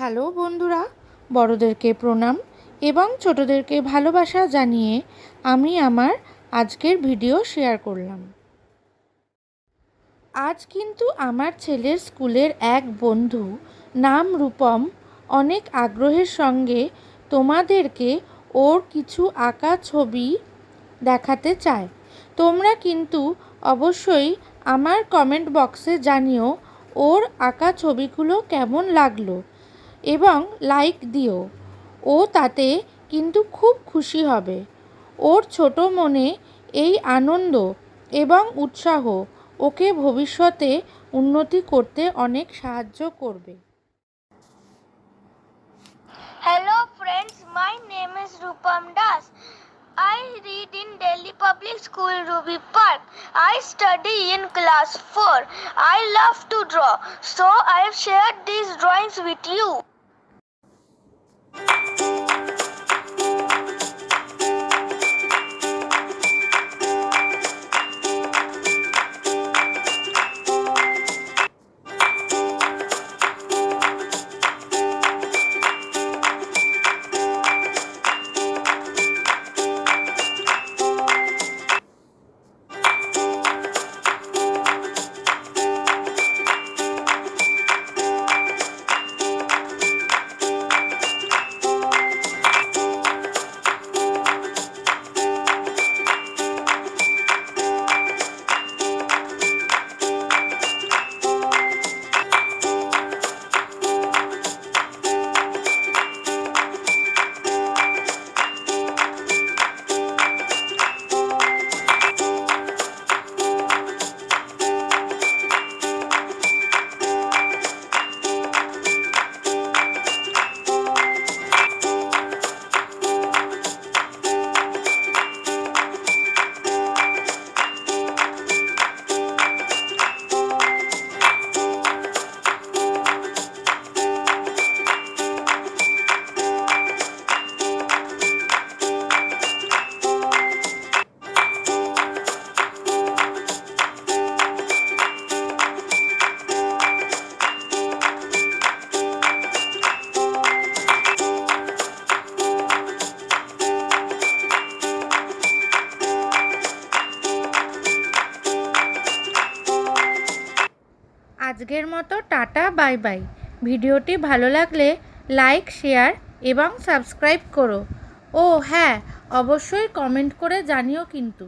Hello বন্ধুরা, বড়দেরকে প্রণাম এবং ছোটদেরকে ভালোবাসা জানিয়ে আমি আমার আজকের ভিডিও শেয়ার করলাম। আজ কিন্তু আমার ছেলের স্কুলের এক বন্ধু নাম রূপম অনেক আগ্রহের সঙ্গে তোমাদেরকে ওর কিছু আঁকা ছবি দেখাতে চায়। তোমরা কিন্তু অবশ্যই আমার কমেন্ট বক্সে জানিও ওর আঁকা ছবিগুলো কেমন লাগল। এবং লাইক দিও। ও তাতে কিন্তু খুব খুশি হবে। ওর ছোট মনে এই আনন্দ এবং উৎসাহ ওকে ভবিষ্যতে উন্নতি করতে অনেক সাহায্য করবে। Hello friends my name is Rupam Das I read in Delhi public school Ruby park I study in class four I love to draw so I have share this drawings with you thank you আজকের মতো tata, bye bye. ভিডিওটি ভালো লাগলে like, share এবং subscribe করো। ও হ্যাঁ অবশ্যই comment করে জানিও কিন্তু।